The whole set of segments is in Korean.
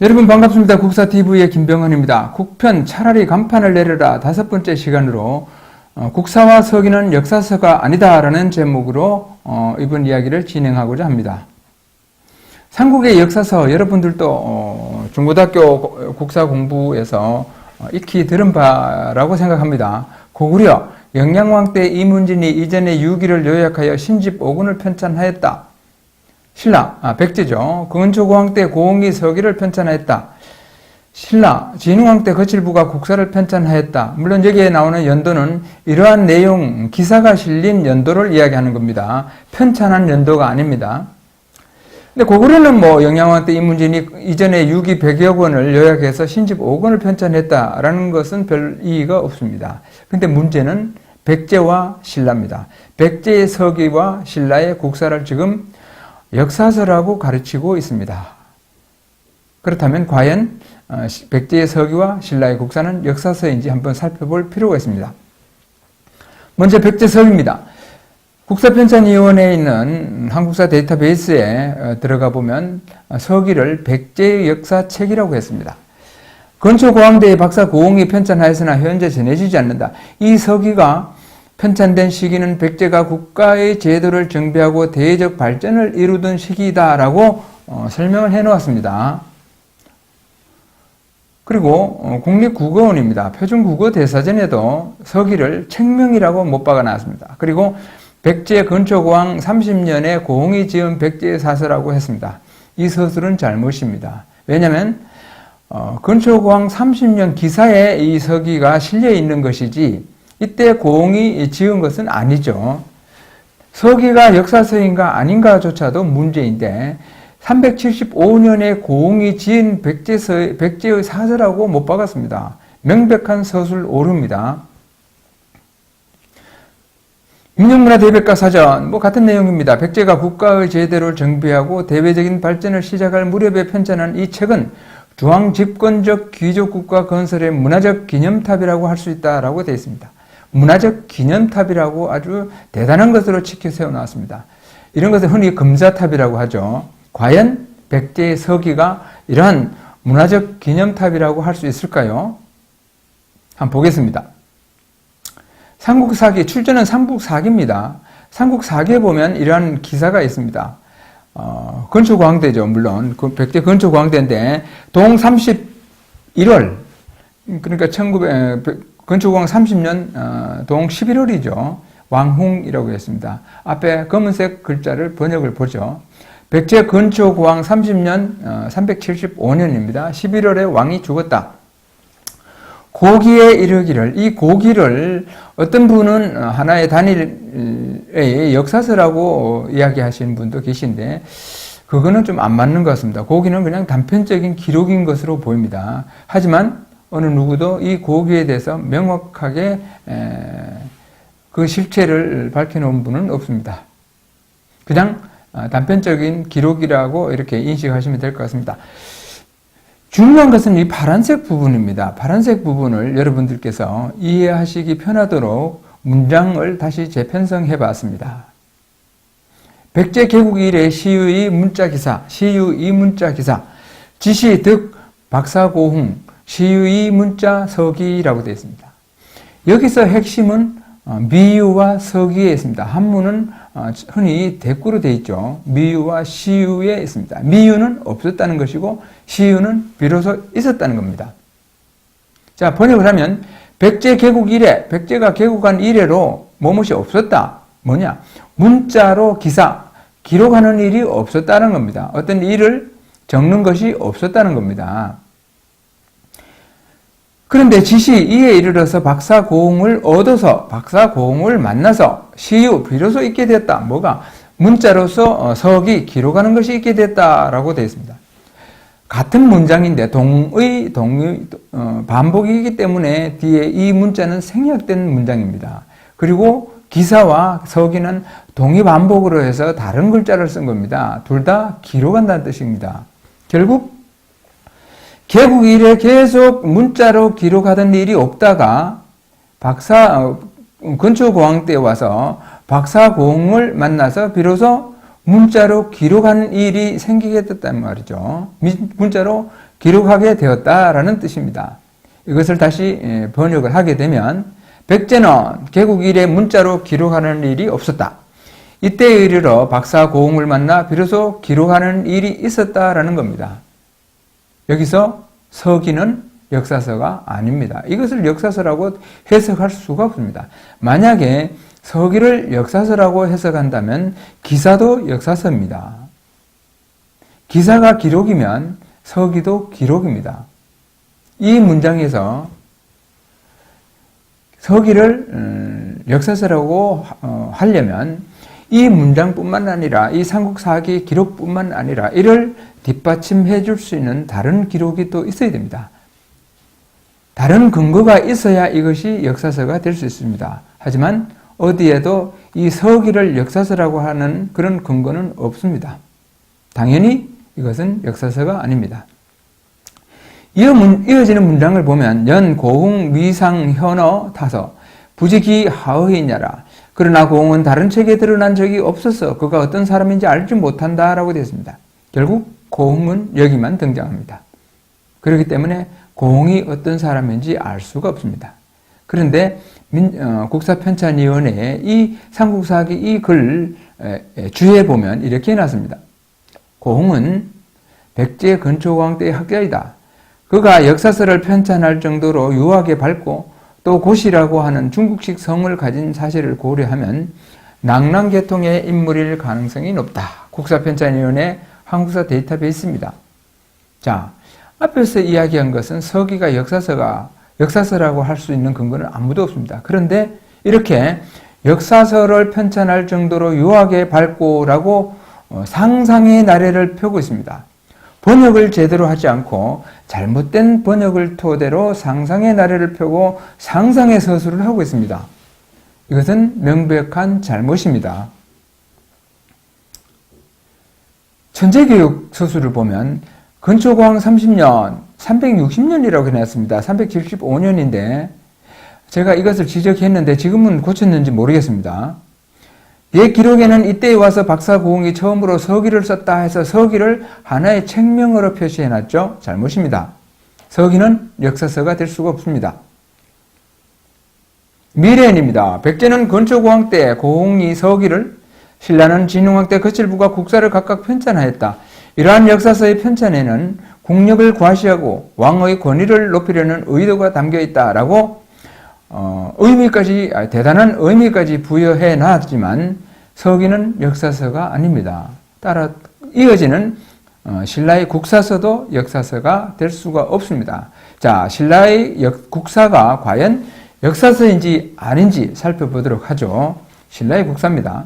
여러분 반갑습니다. 국사TV의 김병헌입니다. 국편 차라리 간판을 내려라 다섯 번째 시간으로 어, 국사와 서기는 역사서가 아니다라는 제목으로 어, 이번 이야기를 진행하고자 합니다. 삼국의 역사서 여러분들도 어, 중고등학교 국사 공부에서 어, 익히 들은 바라고 생각합니다. 고구려 영양왕 때 이문진이 이전의 유기를 요약하여 신집 5군을 편찬하였다. 신라, 아, 백제죠. 근초고왕 때 고흥이 서기를 편찬하였다. 신라, 진흥왕 때 거칠부가 국사를 편찬하였다. 물론 여기에 나오는 연도는 이러한 내용, 기사가 실린 연도를 이야기하는 겁니다. 편찬한 연도가 아닙니다. 근데 고구려는 뭐 영양왕 때 이문진이 이전에 6기 100여 권을 요약해서 신집 5권을 편찬했다라는 것은 별 이의가 없습니다. 근데 문제는 백제와 신라입니다. 백제의 서기와 신라의 국사를 지금 역사서라고 가르치고 있습니다. 그렇다면 과연 어, 백제의 서기와 신라의 국사는 역사서인지 한번 살펴볼 필요가 있습니다. 먼저 백제 서기입니다. 국사편찬위원회에 있는 한국사 데이터베이스에 어, 들어가 보면 서기를 백제의 역사책이라고 했습니다. 건초고왕대의 박사 고홍이 편찬하였으나 현재 전해지지 않는다. 이 서기가 편찬된 시기는 백제가 국가의 제도를 정비하고 대외적 발전을 이루던 시기다라고 어, 설명을 해 놓았습니다. 그리고 어, 국립국어원입니다. 표준국어대사전에도 서기를 책명이라고 못 박아 놨습니다. 그리고 백제 건초고왕 30년에 고흥이 지은 백제의 사서라고 했습니다. 이 서술은 잘못입니다. 왜냐하면 어, 건초고왕 30년 기사에 이 서기가 실려 있는 것이지 이때 고흥이 지은 것은 아니죠. 서기가 역사서인가 아닌가조차도 문제인데 375년에 고흥이 지은 백제서, 백제의 사서라고 못 박았습니다. 명백한 서술 오릅니다. 민영문화 대백과 사전 뭐 같은 내용입니다. 백제가 국가의 제대로 정비하고 대외적인 발전을 시작할 무렵에 편찬한 이 책은 중앙 집권적 귀족 국가 건설의 문화적 기념탑이라고 할 수 있다라고 되어 있습니다. 문화적 기념탑이라고 아주 대단한 것으로 치켜 세워놨습니다. 이런 것을 흔히 금자탑이라고 하죠. 과연 백제의 서기가 이러한 문화적 기념탑이라고 할 수 있을까요? 한번 보겠습니다. 삼국사기, 출전은 삼국사기입니다. 삼국사기에 보면 이러한 기사가 있습니다. 어, 건초광대죠, 물론. 그 백제 건초광대인데, 동 31월, 그러니까 1900, 건초광 30년, 어, 동 11월이죠. 왕홍이라고 했습니다. 앞에 검은색 글자를 번역을 보죠. 백제 건초고왕 30년 375년입니다. 11월에 왕이 죽었다. 고기에 이르기를 이 고기를 어떤 분은 하나의 단일의 역사서라고 이야기하시는 분도 계신데 그거는 좀 안 맞는 것 같습니다. 고기는 그냥 단편적인 기록인 것으로 보입니다. 하지만 어느 누구도 이 고기에 대해서 명확하게 그 실체를 밝혀놓은 분은 없습니다. 그냥 단편적인 기록이라고 이렇게 인식하시면 될 것 같습니다. 중요한 것은 이 파란색 부분입니다. 파란색 부분을 여러분들께서 이해하시기 편하도록 문장을 다시 재편성해 봤습니다. 백제 개국 이래 시유의 문자 기사, 시유의 문자 기사, 지시 득 박사고흥, 시유의 문자 서기라고 되어 있습니다. 여기서 핵심은 미유와 서기에 있습니다. 한문은 흔히 대꾸로 되어 있죠. 미유와 시유에 있습니다. 미유는 없었다는 것이고 시유는 비로소 있었다는 겁니다. 자, 번역을 하면 백제 개국 이래, 백제가 개국한 이래로 뭐뭇이 없었다. 뭐냐? 문자로 기사, 기록하는 일이 없었다는 겁니다. 어떤 일을 적는 것이 없었다는 겁니다. 그런데 지시 이에 이르러서 박사고흥을 얻어서 박사고흥을 만나서 시유 비로소 있게 됐다. 뭐가 문자로서 어, 서기 기록하는 것이 있게 됐다라고 되어 있습니다. 같은 문장인데 동의 동의 어, 반복이기 때문에 뒤에 이 문자는 생략된 문장입니다. 그리고 기사와 서기는 동의 반복으로 해서 다른 글자를 쓴 겁니다. 둘 다 기록한다는 뜻입니다. 결국 개국 이래 계속 문자로 기록하던 일이 없다가 박사 어, 근초 고왕 때 와서 박사공을 만나서 비로소 문자로 기록하는 일이 생기게 됐단 말이죠. 문자로 기록하게 되었다라는 뜻입니다. 이것을 다시 예, 번역을 하게 되면 백제는 개국 이래 문자로 기록하는 일이 없었다. 이때에 이르러 박사 고흥을 만나 비로소 기록하는 일이 있었다라는 겁니다. 여기서 서기는 역사서가 아닙니다. 이것을 역사서라고 해석할 수가 없습니다. 만약에 서기를 역사서라고 해석한다면 기사도 역사서입니다. 기사가 기록이면 서기도 기록입니다. 이 문장에서 서기를 음, 역사서라고 어, 하려면 이 문장뿐만 아니라 이 삼국사기 기록뿐만 아니라 이를 뒷받침해 줄 수 있는 다른 기록이 또 있어야 됩니다. 다른 근거가 있어야 이것이 역사서가 될 수 있습니다. 하지만 어디에도 이 서기를 역사서라고 하는 그런 근거는 없습니다. 당연히 이것은 역사서가 아닙니다. 이어지는 문장을 보면 연 고흥 위상 현어 타서 부지기 하의냐라 그러나 고흥은 다른 책에 드러난 적이 없어서 그가 어떤 사람인지 알지 못한다라고 되어 있습니다. 결국 고흥은 여기만 등장합니다. 그렇기 때문에 고흥이 어떤 사람인지 알 수가 없습니다. 그런데 민, 어, 국사편찬위원회의 이 삼국사기 이 글 주에 보면 이렇게 해놨습니다. 고흥은 백제 근초왕 때의 학자이다. 그가 역사서를 편찬할 정도로 유하게 밝고 또 고시라고 하는 중국식 성을 가진 사실을 고려하면 낭랑계통의 인물일 가능성이 높다. 국사편찬위원회 한국사 데이터베이스입니다. 자, 앞에서 이야기한 것은 서기가 역사서가 역사서라고 할 수 있는 근거는 아무도 없습니다. 그런데 이렇게 역사서를 편찬할 정도로 유하게 밝고라고 어, 상상의 나래를 펴고 있습니다. 번역을 제대로 하지 않고 잘못된 번역을 토대로 상상의 나래를 펴고 상상의 서술을 하고 있습니다. 이것은 명백한 잘못입니다. 천재교육 서술을 보면 근초광 30년, 360년이라고 해놨습니다. 375년인데 제가 이것을 지적했는데 지금은 고쳤는지 모르겠습니다. 옛 기록에는 이때에 와서 박사고흥이 처음으로 서기를 썼다 해서 서기를 하나의 책명으로 표시해놨죠. 잘못입니다. 서기는 역사서가 될 수가 없습니다. 미래인입니다. 백제는 건초고왕 때 고흥이 서기를 신라는 진흥왕 때 거칠부가 국사를 각각 편찬하였다. 이러한 역사서의 편찬에는 국력을 과시하고 왕의 권위를 높이려는 의도가 담겨 있다라고 어, 의미까지 아, 대단한 의미까지 부여해 놨지만 서기는 역사서가 아닙니다. 따라 이어지는 어, 신라의 국사서도 역사서가 될 수가 없습니다. 자, 신라의 역, 국사가 과연 역사서인지 아닌지 살펴보도록 하죠. 신라의 국사입니다.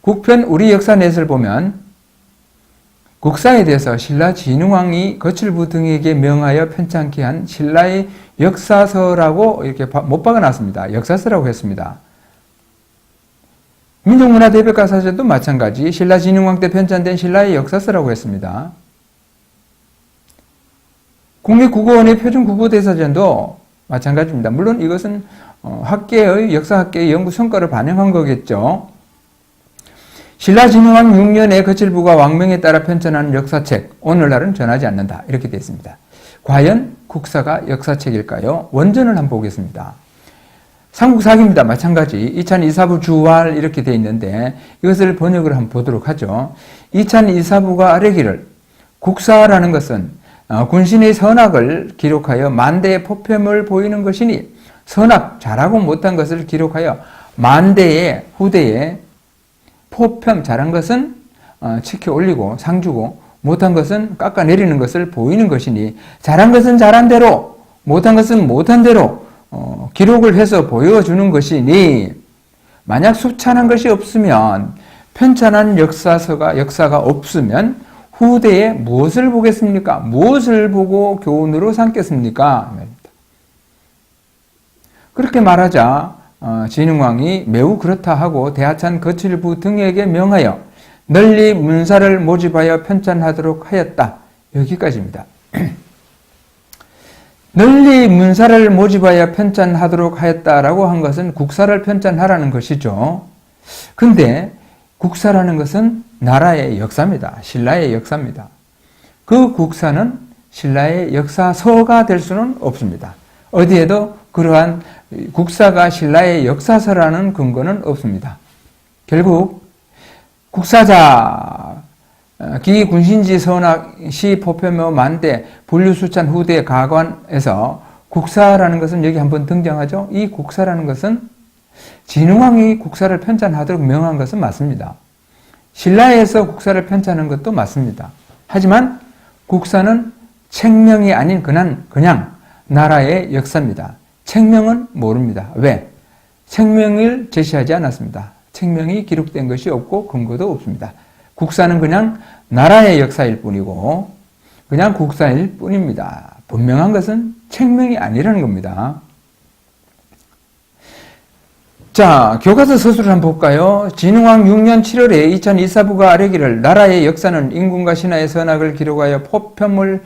국편 우리 역사넷을 보면 국사에 대해서 신라 진흥왕이 거칠부 등에게 명하여 편찬케 한 신라의 역사서라고 이렇게 못 박아놨습니다. 역사서라고 했습니다. 민족문화대백과 사전도 마찬가지 신라 진흥왕 때 편찬된 신라의 역사서라고 했습니다. 국립국어원의 표준국어대사전도 마찬가지입니다. 물론 이것은 어, 학계의 역사학계의 연구 성과를 반영한 거겠죠. 신라 진흥왕 6년에 거칠부가 왕명에 따라 편찬한 역사책 오늘날은 전하지 않는다 이렇게 되어 있습니다. 과연 국사가 역사책일까요? 원전을 한번 보겠습니다. 삼국사기입니다. 마찬가지. 이찬 이사부 주활 이렇게 되어 있는데 이것을 번역을 한번 보도록 하죠. 이찬 이사부가 아래기를 국사라는 것은 어, 군신의 선악을 기록하여 만대의 포편을 보이는 것이니 선악 잘하고 못한 것을 기록하여 만대의 후대에 포편 잘한 것은 어, 치켜 올리고 상 주고 못한 것은 깎아내리는 것을 보이는 것이니 잘한 것은 잘한 대로 못한 것은 못한 대로 어, 기록을 해서 보여주는 것이니 만약 수찬한 것이 없으면 편찬한 역사서가 역사가 없으면 후대에 무엇을 보겠습니까? 무엇을 보고 교훈으로 삼겠습니까? 그렇게 말하자 어, 진흥왕이 매우 그렇다 하고 대하찬 거칠부 등에게 명하여 널리 문사를 모집하여 편찬하도록 하였다. 여기까지입니다. 널리 문사를 모집하여 편찬하도록 하였다라고 한 것은 국사를 편찬하라는 것이죠. 근데 국사라는 것은 나라의 역사입니다. 신라의 역사입니다. 그 국사는 신라의 역사서가 될 수는 없습니다. 어디에도 그러한 국사가 신라의 역사서라는 근거는 없습니다. 결국 국사자 어, 기군신지 선학시 포표묘 만대 분류수찬 후대 가관에서 국사라는 것은 여기 한번 등장하죠. 이 국사라는 것은 진흥왕이 국사를 편찬하도록 명한 것은 맞습니다. 신라에서 국사를 편찬한 것도 맞습니다. 하지만 국사는 책명이 아닌 그냥 나라의 역사입니다. 책명은 모릅니다. 왜? 책명을 제시하지 않았습니다. 책명이 기록된 것이 없고 근거도 없습니다. 국사는 그냥 나라의 역사일 뿐이고 그냥 국사일 뿐입니다. 분명한 것은 책명이 아니라는 겁니다. 자, 교과서 서술을 한번 볼까요? 진흥왕 6년 7월에 2024부가 아뢰기를 나라의 역사는 인군과 신하의 선악을 기록하여 포편물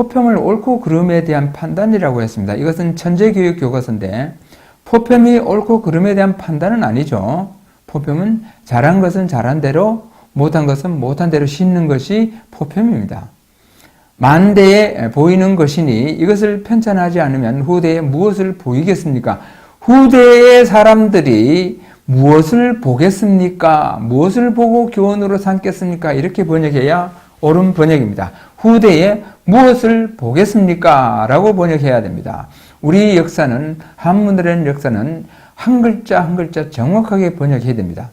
포평을 옳고 그름에 대한 판단이라고 했습니다. 이것은 천재교육 교과서인데 포평이 옳고 그름에 대한 판단은 아니죠. 포평은 잘한 것은 잘한 대로 못한 것은 못한 대로 싣는 것이 포평입니다. 만대에 보이는 것이니 이것을 편찬하지 않으면 후대에 무엇을 보이겠습니까? 후대의 사람들이 무엇을 보겠습니까? 무엇을 보고 교훈으로 삼겠습니까? 이렇게 번역해야 옳은 번역입니다. 후대에 무엇을 보겠습니까? 라고 번역해야 됩니다. 우리 역사는, 한문들의 역사는 한 글자 한 글자 정확하게 번역해야 됩니다.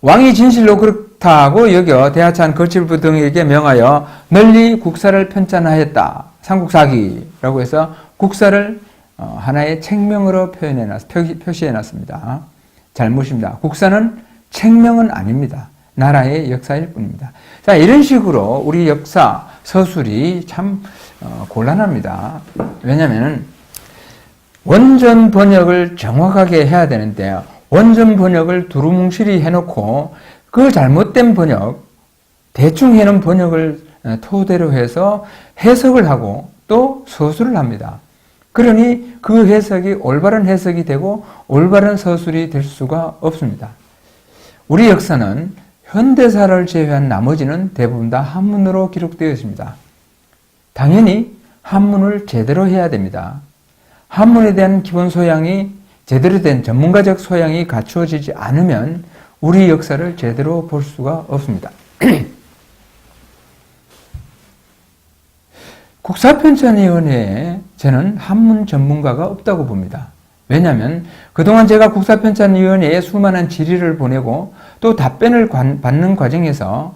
왕이 진실로 그렇다고 여겨 대하찬 거칠부 등에게 명하여 널리 국사를 편찬하였다. 삼국사기라고 해서 국사를 어, 하나의 책명으로 표현해 놨, 표시해 놨습니다. 잘못입니다. 국사는 책명은 아닙니다. 나라의 역사일 뿐입니다. 자, 이런 식으로 우리 역사, 서술이 참 어, 곤란합니다. 왜냐하면 원전 번역을 정확하게 해야 되는데 원전 번역을 두루뭉실이 해놓고 그 잘못된 번역, 대충 해놓은 번역을 어, 토대로 해서 해석을 하고 또 서술을 합니다. 그러니 그 해석이 올바른 해석이 되고 올바른 서술이 될 수가 없습니다. 우리 역사는 현대사를 제외한 나머지는 대부분 다 한문으로 기록되어 있습니다. 당연히 한문을 제대로 해야 됩니다. 한문에 대한 기본 소양이 제대로 된 전문가적 소양이 갖추어지지 않으면 우리 역사를 제대로 볼 수가 없습니다. 국사편찬위원회에 저는 한문 전문가가 없다고 봅니다. 왜냐하면 그동안 제가 국사편찬위원회에 수많은 질의를 보내고 또 답변을 받는 과정에서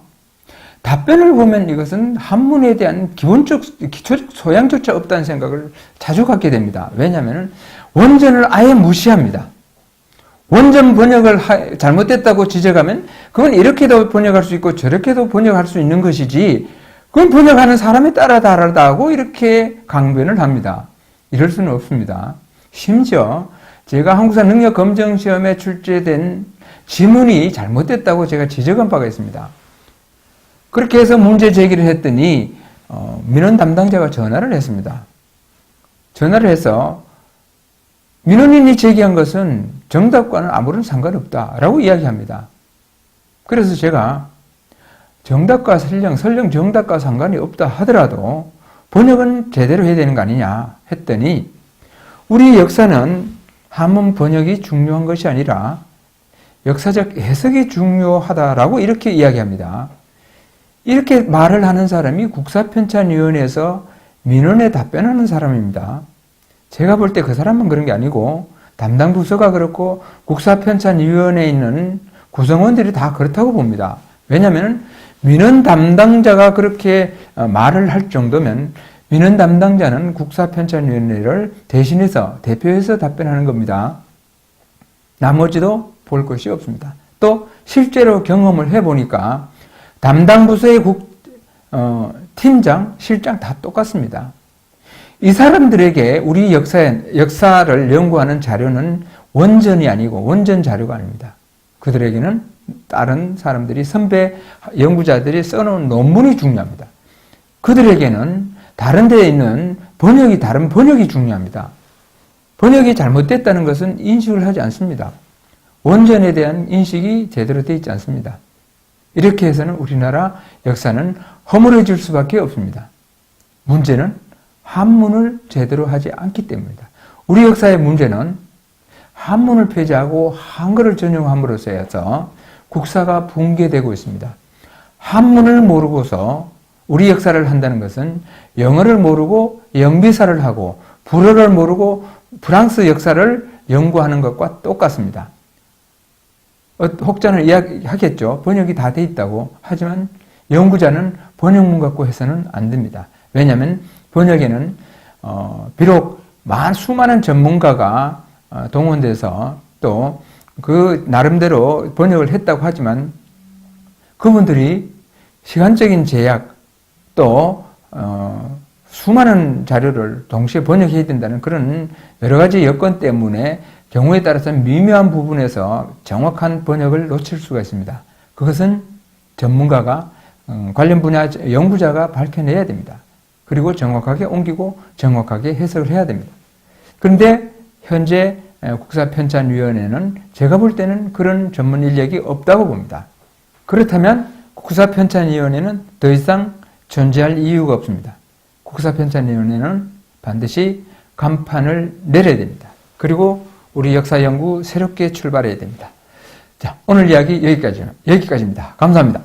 답변을 보면 이것은 한문에 대한 기본적, 기초적 소양조차 없다는 생각을 자주 갖게 됩니다. 왜냐하면 원전을 아예 무시합니다. 원전 번역을 하, 잘못됐다고 지적하면 그건 이렇게도 번역할 수 있고 저렇게도 번역할 수 있는 것이지 그건 번역하는 사람에 따라 다르다고 이렇게 강변을 합니다. 이럴 수는 없습니다. 심지어 제가 한국사 능력 검정 시험에 출제된 지문이 잘못됐다고 제가 지적한 바가 있습니다. 그렇게 해서 문제 제기를 했더니 어, 민원 담당자가 전화를 했습니다. 전화를 해서 민원인이 제기한 것은 정답과는 아무런 상관없다라고 이야기합니다. 그래서 제가 정답과 설령, 설령 정답과 상관이 없다 하더라도 번역은 제대로 해야 되는 거 아니냐 했더니 우리 역사는 한문 번역이 중요한 것이 아니라 역사적 해석이 중요하다라고 이렇게 이야기합니다. 이렇게 말을 하는 사람이 국사편찬위원회에서 민원에 답변하는 사람입니다. 제가 볼 때 그 사람만 그런 게 아니고 담당 부서가 그렇고 국사편찬위원회에 있는 구성원들이 다 그렇다고 봅니다. 왜냐하면 민원 담당자가 그렇게 어, 말을 할 정도면 민원 담당자는 국사편찬위원회를 대신해서 대표해서 답변하는 겁니다. 나머지도 볼 것이 없습니다. 또 실제로 경험을 해보니까 담당 부서의 국, 어, 팀장, 실장 다 똑같습니다. 이 사람들에게 우리 역사, 역사를 연구하는 자료는 원전이 아니고 원전 자료가 아닙니다. 그들에게는 다른 사람들이 선배 연구자들이 써놓은 논문이 중요합니다. 그들에게는 다른 데에 있는 번역이 다른 번역이 중요합니다. 번역이 잘못됐다는 것은 인식을 하지 않습니다. 원전에 대한 인식이 제대로 되어 있지 않습니다. 이렇게 해서는 우리나라 역사는 허물어질 수밖에 없습니다. 문제는 한문을 제대로 하지 않기 때문입니다. 우리 역사의 문제는 한문을 폐지하고 한글을 전용함으로써 해서 국사가 붕괴되고 있습니다. 한문을 모르고서 우리 역사를 한다는 것은 영어를 모르고 영비사를 하고 불어를 모르고 프랑스 역사를 연구하는 것과 똑같습니다. 어, 혹자는 이야기하겠죠. 번역이 다 돼 있다고. 하지만 연구자는 번역문 갖고 해서는 안 됩니다. 왜냐하면 번역에는 어, 비록 만 수많은 전문가가 어, 동원돼서 또 그 나름대로 번역을 했다고 하지만 그분들이 시간적인 제약 또 어, 수많은 자료를 동시에 번역해야 된다는 그런 여러 가지 여건 때문에 경우에 따라서 미묘한 부분에서 정확한 번역을 놓칠 수가 있습니다. 그것은 전문가가 음, 관련 분야 연구자가 밝혀내야 됩니다. 그리고 정확하게 옮기고 정확하게 해석을 해야 됩니다. 그런데 현재 국사편찬위원회는 제가 볼 때는 그런 전문 인력이 없다고 봅니다. 그렇다면 국사편찬위원회는 더 이상 존재할 이유가 없습니다. 국사편찬위원회는 반드시 간판을 내려야 됩니다. 그리고 우리 역사 연구 새롭게 출발해야 됩니다. 자, 오늘 이야기 여기까지, 여기까지입니다. 감사합니다.